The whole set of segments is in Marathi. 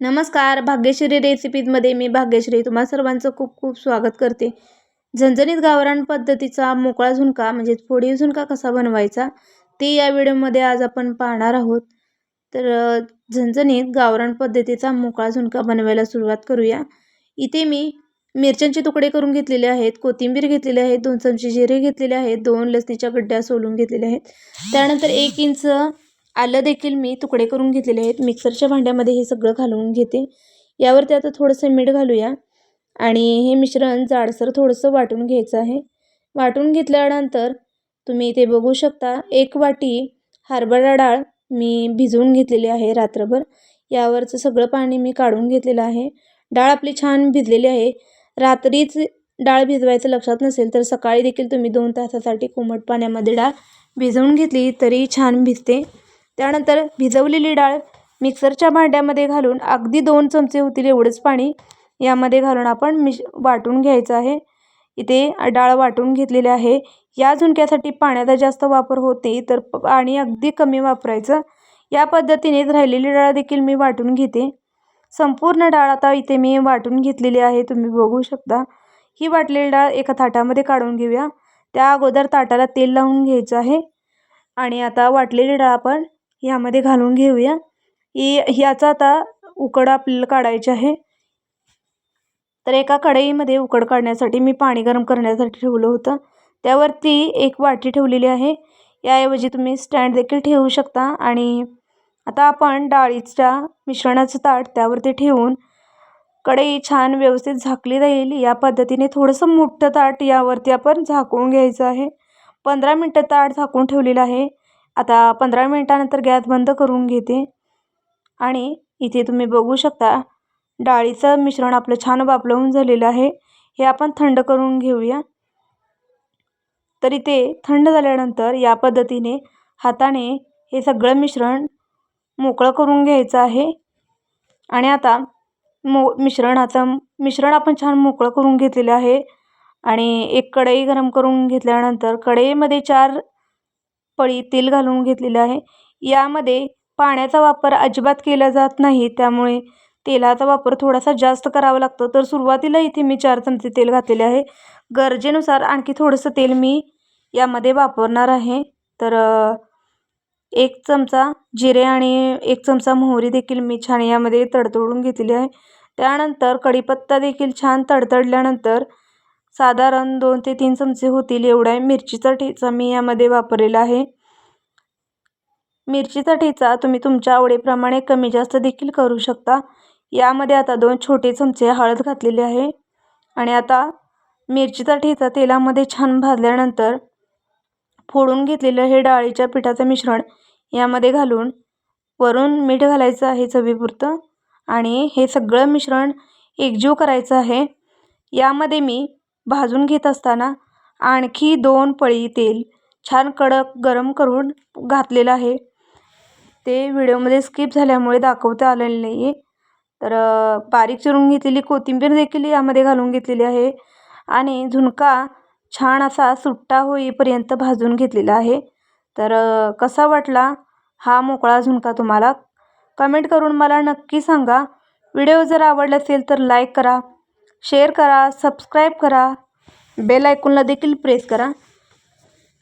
नमस्कार भाग्यश्री रेसिपीजमध्ये मी भाग्यश्री तुम्हा सर्वांचं खूप खूप स्वागत करते. झणझणीत गावरान पद्धतीचा मोकळा झुणका म्हणजे फोडीव झुणका कसा बनवायचा ते या व्हिडिओमध्ये आज आपण पाहणार आहोत. तर झणझणीत गावरान पद्धतीचा मोकळा झुणका बनवायला सुरुवात करूया. इथे मी मिरच्यांचे तुकडे करून घेतलेले आहेत कोथिंबीर घेतलेले आहेत दोन चमचे जिरे घेतलेले आहेत दोन लसणीच्या गड्ड्या सोलून घेतलेल्या आहेत. त्यानंतर एक इंच आलं देखील मी तुकडे करून घेतलेले आहेत. मिक्सरच्या भांड्यामध्ये हे सगळं घालून घेते. यावरती आता थोडंसं मीठ घालूया. आणि हे मिश्रण जाडसर थोडंसं वाटून घ्यायचं आहे. वाटून घेतल्यानंतर तुम्ही इथे बघू शकता. एक वाटी हरभरा डाळ मी भिजवून घेतलेली आहे रात्रभर. यावरचं सगळं पाणी मी काढून घेतलेलं आहे. डाळ आपली छान भिजलेली आहे. रात्रीच डाळ भिजवायचं लक्षात नसेल तर सकाळी देखील तुम्ही दोन तासासाठी कोमट पाण्यामध्ये डाळ भिजवून घेतली तरी छान भिजते. त्यानंतर भिजवलेली डाळ मिक्सरच्या भांड्यामध्ये घालून अगदी दोन चमचे होतील एवढंच पाणी यामध्ये घालून आपण मिश वाटून घ्यायचं आहे. इथे डाळ वाटून घेतलेली आहे. या झुणक्यासाठी पाण्याचा जास्त वापर होते तर पाणी अगदी कमी वापरायचं. या पद्धतीनेच राहिलेली डाळ देखील मी वाटून घेते. संपूर्ण डाळ आता इथे मी वाटून घेतलेली आहे. तुम्ही बघू शकता. ही वाटलेली डाळ एका ताटामध्ये काढून घेऊया. त्या अगोदर ताटाला तेल लावून घ्यायचं आहे. आणि आता वाटलेली डाळ आपण यामध्ये घालून घेऊया. ही ह्याचा आता उकड आपल्याला काढायची आहे. तर एका कढईमध्ये उकड काढण्यासाठी मी पाणी गरम करण्यासाठी ठेवलं होतं. त्यावरती एक वाटी ठेवलेली आहे. याऐवजी तुम्ही स्टँड देखील ठेवू शकता आणि आता आपण डाळीच्या मिश्रणाचं ताट त्यावरती ठेवून कढई छान व्यवस्थित झाकली जाईल. या पद्धतीने थोडंसं मोठं ताट यावरती आपण झाकून घ्यायचं आहे. पंधरा मिनटं ताट झाकून ठेवलेलं आहे. आता पंधरा मिनटानंतर गॅस बंद करून घेते. आणि इथे तुम्ही बघू शकता डाळीचं मिश्रण आपलं छान वापलवून झालेलं आहे. हे आपण थंड करून घेऊया. तर इथे थंड झाल्यानंतर या पद्धतीने हाताने हे सगळं मिश्रण मोकळं करून घ्यायचं आहे. आणि आता मो मिश्रणाचं मिश्रण आपण छान मोकळं करून घेतलेलं आहे. आणि एक कढई गरम करून घेतल्यानंतर कढईमध्ये चार पळी तेल घालून घेतलेलं आहे. यामध्ये पाण्याचा वापर अजिबात केला जात नाही. त्यामुळे तेलाचा वापर थोडासा जास्त करावा लागतो. तर सुरुवातीला इथे मी चार चमचे तेल घातलेले आहे. गरजेनुसार आणखी थोडंसं तेल मी यामध्ये वापरणार आहे. तर एक चमचा जिरे आणि एक चमचा मोहरी देखील मी छान यामध्ये तडतडून घेतलेली आहे. त्यानंतर कढीपत्ता देखील छान तडतडल्यानंतर साधारण दोन ते तीन चमचे होतील एवढ्या मिरचीचा ठेचा मी यामध्ये वापरलेला आहे. मिरचीचा ठेचा तुम्ही तुमच्या आवडीप्रमाणे कमी जास्त देखील करू शकता. यामध्ये आता दोन छोटे चमचे हळद घातलेली आहे. आणि आता मिरचीचा ठेचा तेलामध्ये छान भाजल्यानंतर फोडून घेतलेलं हे डाळीच्या पिठाचं मिश्रण यामध्ये घालून वरून मीठ घालायचं आहे चवीपुरतं. आणि हे सगळं मिश्रण एकजीव करायचं आहे. यामध्ये मी भाजून घेत असताना आणखी दोन पळी तेल छान कडक गरम करून घातलेलं आहे. ते व्हिडिओमध्ये स्किप झाल्यामुळे दाखवता आलेलं नाही आहे तर बारीक चिरून घेतलेली कोथिंबीर देखील यामध्ये घालून घेतलेली आहे आणि झुणका छान असा सुट्टा होईपर्यंत भाजून घेतलेला आहे. तर कसा वाटला हा मोकळा झुणका तुम्हाला? कमेंट करून मला नक्की सांगा. व्हिडिओ जर आवडला असेल तर लाईक करा. शेअर करा सबस्क्राईब करा बेल आयकॉनला देखील प्रेस करा.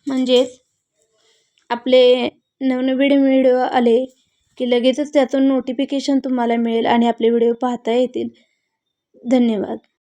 म्हणजेच आपले नवनवीन व्हिडिओ आले की लगेचच त्यातून नोटिफिकेशन तुम्हाला मिळेल आणि आपले व्हिडिओ पाहता येतील. धन्यवाद.